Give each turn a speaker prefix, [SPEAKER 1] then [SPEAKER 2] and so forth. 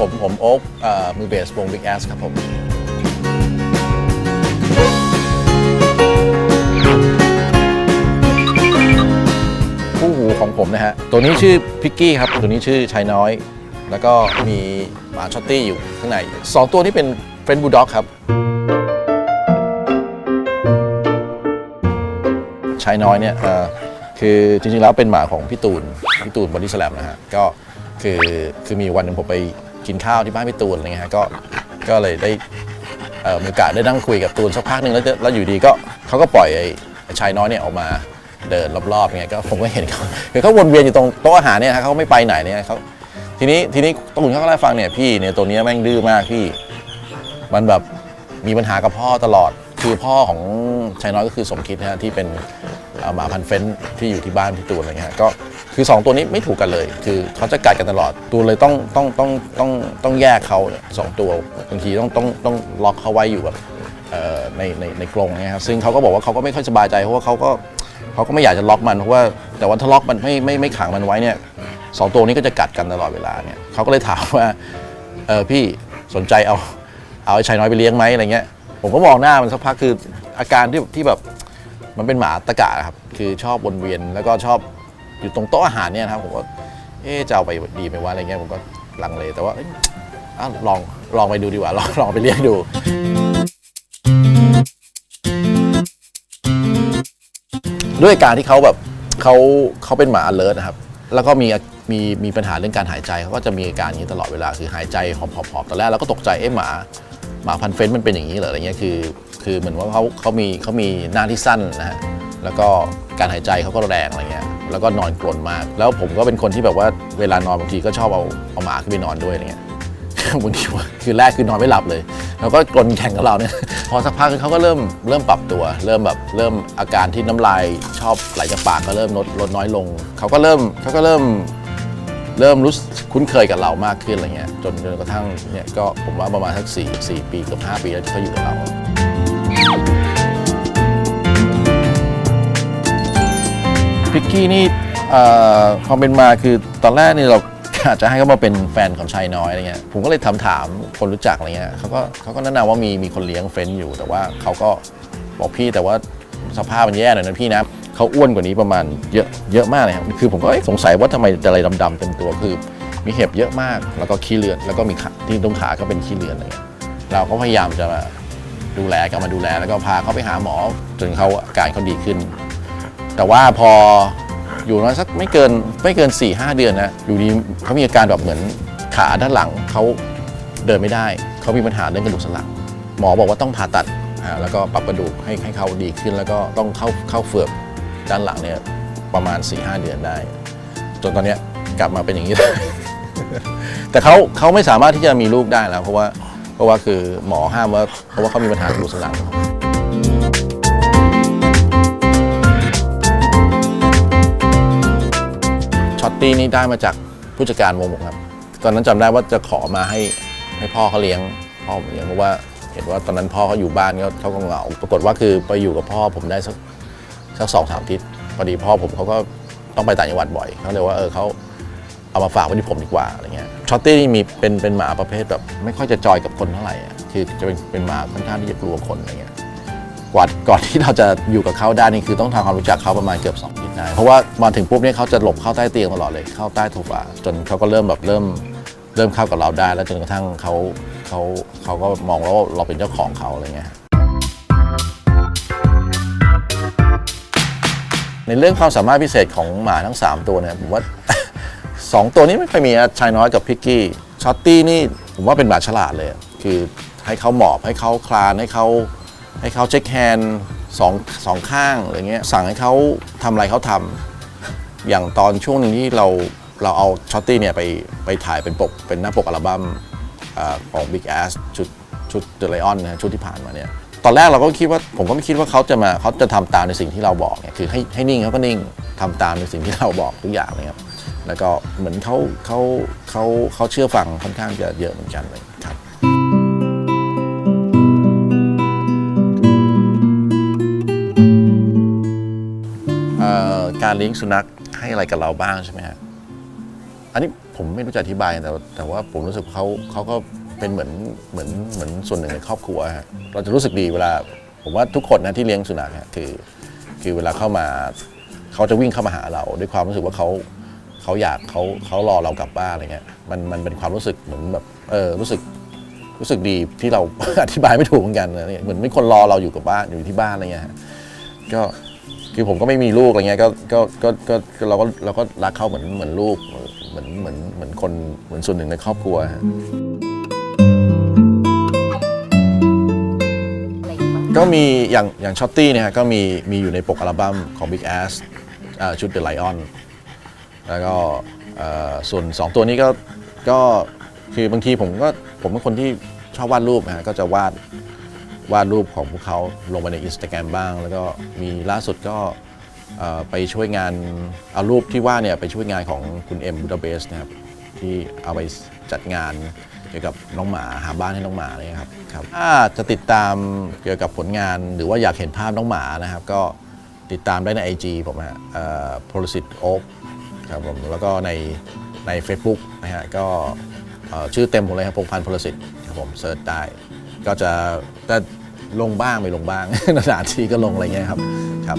[SPEAKER 1] ผม ผมโอ๊กมือเบสวง Big Ass ครับผมคู่หูของผมนะฮะ ตัวนี้ชื่อพิกกี้ครับ ตัวนี้ชื่อชายน้อย แล้วก็มีหมาช็อตตี้อยู่ข้างในสองตัวนี้เป็นเฟรนบู l ด็อกครับ ชายน้อยเนี่ยคือจริงๆแล้วเป็นหมาของพี่ตูน พี่ตูนบอดี้สแลมนะฮะ ก็คือคือมีวันหนึ่งผมไป กินข้าวที่บ้านพี่ตูนอะไรเงี้ยฮะก็ก็เลยได้เอ่อมีโอกาสได้นั่งคุยกับตูนสักพักหนึ่งแล้วแล้วอยู่ดีก็เขาก็ปล่อยไอ้ไอ้ชายน้อยเนี่ยออกมาเดินรอบๆเงี้ยก็ผมก็เห็นเขาคือเขาวนเวียนอยู่ตรงโต๊ะอาหารเนี่ยฮะเขาไม่ไปไหนเนี่ยเขาทีนี้ทีนี้ตูนเขาก็เล่าให้ฟังเนี่ยพี่เนี่ยตัวเนี้ยแม่งดื้อมากพี่ มันแบบมีปัญหากับพ่อตลอด คือพ่อของชายน้อยก็คือสมคิดนะฮะที่เป็นหมาพันเฟ้นที่อยู่ที่บ้านพี่ตูนอะไรเงี้ยก็คือสองตัวนี้ไม่ถูกกันเลย คือเขาจะกัดกันตลอดตูนเลยต้องต้องต้องต้องต้องแยกเขาสองตัวบางทีต้องต้องต้องล็อกเขาไว้อยู่แบบในในในกรงเนี่ยครับซึ่งเขาก็บอกว่าเขาก็ไม่ค่อยสบายใจเพราะว่าเขาก็เขาก็ไม่อยากจะล็อกมันเพราะว่าแต่ว่าถ้าล็อกมันไม่ไม่ไม่ขังมันไว้เนี่ยสองตัวนี้ก็จะกัดกันตลอดเวลาเนี่ยเขาก็เลยถามว่าเออพี่สนใจเอาเอาไอ้ชายน้อยไปเลี้ยงไหมอะไรเงี้ย ผมก็มองหน้ามันสักพักคืออาการที่ที่แบบมันเป็นหมาตะกะครับคือชอบวนเวียนแล้วก็ชอบอยู่ตรงโต๊ะอาหารเนี่ยนะครับผมก็เอ๊ะจะเอาไปดีไหมวะอะไรเงี้ยผมก็ลังเลแต่ว่าเอ้ยอะลองลองไปดูดีกว่าลองลองไปเลี้ยงดู ด้วยการที่เขาแบบเขาเขาเป็นหมา alert นะครับแล้วก็มีมีมีปัญหาเรื่องการหายใจเขาก็จะมีอาการอย่างนี้ตลอดเวลาคือหายใจหอบๆๆตอนแรกเราก็ตกใจเอ๊ะหมา หมาพันเฟนมันเป็นอย่างนี้เหรออะไรเงี้ยคือคือเหมือนว่าเขาเขามีเขามีหน้าที่สั้นนะฮะแล้วก็การหายใจเขาก็แรงอะไรเงี้ยแล้วก็นอนกรนมาก แล้วผมก็เป็นคนที่แบบว่าเวลานอนบางทีก็ชอบเอาเอาหมาขึ้นไปนอนด้วยอะไรเงี้ยบางทีว่าคือแรกคือนอนไม่หลับเลย แล้วก็กลนแข่งกับเราเนี่ย พอสักพักเขาก็เริ่มเริ่มปรับตัว เริ่มแบบเริ่มอาการที่น้ำลายชอบไหลจากปากก็เริ่มลดลดน้อยลง เขาก็เริ่มเขาก็เริ่ม เริ่มรู้สึกคุ้นเคยกับเรามากขึ้นอะไรเงี้ยจนจนกระทั่งเนี่ยก็ผมว่าประมาณสักสี่สี่ปีเกือบห้าปีแล้วที่เขาอยู่กับเราพิกกี้นี่ความเป็นมาคือตอนแรกนี่เราอาจจะให้เขามาเป็นแฟนของชายน้อยอะไรเงี้ย ผมก็เลยถามถามคนรู้จักอะไรเงี้ยเขาก็เขาก็แนะนำว่ามีมีคนเลี้ยงเฟรนด์อยู่ แต่ว่าเขาก็บอกพี่แต่ว่าสภาพมันแย่หน่อยนะพี่นะ เขาอ้วนกว่านี้ประมาณเยอะเยอะมากเลยครับคือผมก็สงสัยว่าทำไมอะไรดำๆเต็มตัวคือ มีเห็บเยอะมาก แล้วก็ขี้เลือนแล้วก็มีขาที่ตรงขาก็เป็นขี้เลือนอะไรเงี้ยเราก็พยายามจะมาดูแลกลับมาดูแลแล้วก็พาเขาไปหาหมอจนเขาอาการเขาดีขึ้น แต่ว่าพออยู่มาสักไม่เกินไม่เกิน4ี่หเดือนนะอยู่ดีเขามีอาการแบบเหมือนขาด้านหลังเขาเดินไม่ได้ เขามีปัญหาเรื่องกระดูกสันหลังหมอบอกว่าต้องผ่าตัดแล้วก็ปรับกระดูกให้ให้เขาดีขึ้นแล้วก็ต้องเข้าเข้าเฟือก ด้านหลังเนี่ยประมาณ4ี่หเดือนได้ จนตอนเนี้ยกลับมาเป็นอย่างนี้ แต่เขาเขาไม่สามารถที่จะมีลูกได้แล้ว เพราะว่าเพราะว่าคือหมอห้ามว่าเพราะว่าเขามีปัญหากระดูกสันหลังช็อตตี้นี่ได้มาจากผู้จัดการวงผมครับ ตอนนั้นจำได้ว่าจะขอมาให้ให้พ่อเขาเลี้ยงพ่อผมเลี้ยงเพราะว่าเห็นว่าตอนนั้นพ่อเขาอยู่บ้านก็เขาก็เหงาปรากฏว่าคือไปอยู่กับพ่อผมได้สัก สักสองสามทิตย์พอดีพ่อผมเขาก็ต้องไปต่างจังหวัดบ่อยเขาเลยว่าเออเขาเอามาฝากไว้ที่ผมดีกว่าอะไรเงี้ยช็อตตี้นี่มีเป็นเป็นหมาประเภทแบบไม่ค่อยจะจอยกับคนเท่าไหร่อะคือจะเป็นเป็นหมาค่อนข้างที่จะกลัวคนอะไรเงี้ยกว่าก่อนที่เราจะอยู่กับเขาได้นี่คือต้องทำความรู้จักเขาประมาณเกือบ2อาทิตย์ได้เพราะว่ามาถึงปุ๊บเนี่ยเขาจะหลบเข้าใต้เตียงตลอดเลยเข้าใต้โซฟาจนเขาก็เริ่มแบบเริ่มเริ่มเข้ากับเราได้ แล้วจนกระทั่งเขาเขาเขาก็มองแล้วว่าเราเป็นเจ้าของเขาอะไรเงี้ย ในเรื่องความสามารถพิเศษของหมาทั้ง 3 ตัวเนี่ยผมว่าสองตัวนี้ไม่ค่อยมีนะชายน้อยกับพิกกี้ช็อตตี้นี่ผมว่าเป็นหมาฉลาดเลยอะคือให้เขาหมอบให้เขาคลานให้เขาให้เขาเช็คแฮนด์สองสองข้างอะไรเงี้ยสั่งให้เขาทำอะไรเขาทำอย่างตอนช่วงหนึ่งที่เราเราเอาช็อตตี้เนี่ยไปไปถ่ายเป็นปกเป็นหน้าปกอัลบั้มอาของ Big Ass ชุดชุด The Lion นะฮะชุดที่ผ่านมาเนี่ย ตอนแรกเราก็คิดว่าผมก็ไม่คิดว่าเขาจะมาเขาจะทำตามในสิ่งที่เราบอกเนี่ยคือให้ให้นิ่งเขาก็นิ่งทำตามในสิ่งที่เราบอกทุกอย่างเลยครับแล้วก็เหมือนเขาเขาเขาเขาเชื่อฟังค่อนข้างจะเยอะเหมือนกันเลยครับการเลี้ยงสุนัขให้อะไรกับเราบ้างใช่ไหมฮะอันนี้ผมไม่รู้จะอธิบายแต่แต่ว่าผมรู้สึกเขาเขาก็ เป็นเหมือนเหมือนเหมือนส่วนหนึ่งในครอบครัวฮะเราจะรู้สึกดีเวลาผมว่าทุกคนนะที่เลี้ยงสุนัขฮะคือ คือเวลาเข้ามาเขาจะวิ่งเข้ามาหาเรา ด้วยความรู้สึกว่าเขาเขาอยากเขาเขารอเรากลับบ้านอะไรเงี้ยมันมันเป็นความรู้สึกเหมือนแบบเออรู้สึกรู้สึกดีที่เรา อธิบายไม่ถูกเหมือนกันนะเนี่ยเหมือนมีคนรอเราอยู่กับบ้านอยู่ที่บ้านอะไรเงี้ยฮะก็คือผมก็ไม่มีลูกอะไรเงี้ยก็ก็ก็ก็ก็เราก็เราก็รักเขาเหมือนเหมือนลูกเหมือนเหมือนเหมือนคนเหมือนส่วนหนึ่งในครอบครัวฮะ ก็มีอย่างอย่างช็อตตี้เนี่ยฮะก็มีมีอยู่ในปกอัลบั้มของ Big Ass อ่าชุด The Lion แล้วก็เอ่อส่วน 2 ตัวนี้ก็ก็คือบางทีผมก็ผมเป็นคนที่ชอบวาดรูปนะฮะก็จะวาดวาดรูปของพวกเขาลงไปใน Instagram บ้าง แล้วก็มีล่าสุดก็เอ่อไปช่วยงานเอารูปที่วาดเนี่ยไปช่วยงานของคุณเอ็มบูดาเบสนะครับที่เอาไปจัดงาน เกี่ยวกับน้องหมาหาบ้านให้น้องหมาอะไรเลยครับครับถ้าจะติดตามเกี่ยวกับผลงานหรือว่าอยากเห็นภาพน้องหมานะครับ ก็ติดตามได้ใน IG ผมฮะโพลิสิตโอ๊กครับผมแล้วก็ในใน Facebook นะฮะก็ชื่อเต็มผมเลยครับพงพันธ์พลสิทธิ์ครับผมเซิร์ชได้ ก็จะจะลงบ้างไม่ลงบ้างนานๆทีก็ลงอะไรเงี้ยครับครับ